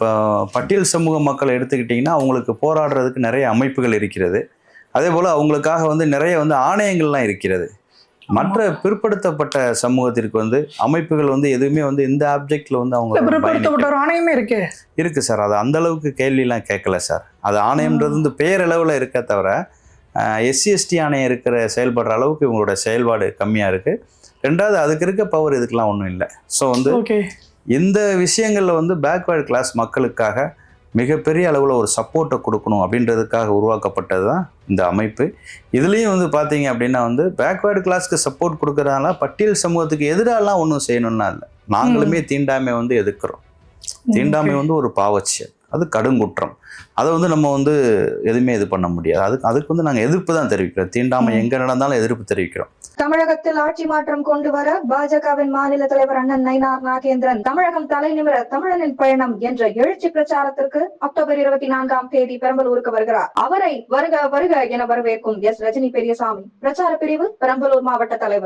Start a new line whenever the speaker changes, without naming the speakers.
இப்போ பட்டியல் சமூக மக்களை எடுத்துக்கிட்டிங்கன்னா அவங்களுக்கு போராடுறதுக்கு நிறைய அமைப்புகள் இருக்கிறது. அதே போல் அவங்களுக்காக வந்து நிறைய வந்து ஆணையங்கள்லாம் இருக்கிறது. மற்ற பிற்படுத்தப்பட்ட சமூகத்திற்கு வந்து அமைப்புகள் வந்து எதுவுமே வந்து இந்த ஆப்ஜெக்ட்ல வந்து அவங்க
பிற்படுத்தப்பட்ட ஒரு ஆணையமே இருக்கு.
இருக்கு சார். அது அந்த அளவுக்கு கேள்விலாம் கேட்கல சார். அது ஆணையம்ன்றது வந்து பேரளவில் இருக்க தவிர எஸ்சி எஸ்டி ஆணையம் இருக்கிற செயல்படுற அளவுக்கு இவங்களோட செயல்பாடு கம்மியாக இருக்கு. ரெண்டாவது அதுக்கு இருக்க பவர் இதுக்கெல்லாம் ஒன்றும் இல்லை. ஸோ வந்து
ஓகே
இந்த விஷயங்களில் வந்து பேக்வேர்டு கிளாஸ் மக்களுக்காக மிகப்பெரிய அளவில் ஒரு சப்போர்ட்டை கொடுக்கணும் அப்படின்றதுக்காக உருவாக்கப்பட்டது தான் இந்த அமைப்பு. இதுலேயும் வந்து பார்த்தீங்க அப்படின்னா வந்து பேக்வேர்டு கிளாஸ்க்கு சப்போர்ட் கொடுக்கறதுனால பட்டியல் சமூகத்துக்கு எதிராலாம் ஒன்றும் செய்யணும்னா இல்லை. நாங்களுமே தீண்டாமை வந்து எதிர்க்கிறோம். தீண்டாமை வந்து ஒரு பாவச்சியல். அது கடுங்குற்றம் அதை வந்து நம்ம வந்து எதுவுமே இது பண்ண முடியாது. அதுக்கு அதுக்கு வந்து நாங்கள் எதிர்ப்பு தான் தெரிவிக்கிறோம். தீண்டாமை. எங்கே நடந்தாலும் எதிர்ப்பு தெரிவிக்கிறோம்.
தமிழகத்தில் ஆட்சி மாற்றம் கொண்டு வர பாஜகவின் மாநில தலைவர் அண்ணன் நயினார் நாகேந்திரன் தமிழகம் தலைநிமிர தமிழனின் பயணம் என்ற எழுச்சி பிரச்சாரத்திற்கு அக்டோபர் இருபத்தி நான்காம் தேதி பெரம்பலூருக்கு வருகிறார். அவரை வருக வருக என வரவேற்கும் எஸ். ரஜினி பெரியசாமி. பிரச்சார பிரிவு பெரம்பலூர் மாவட்ட தலைவர்.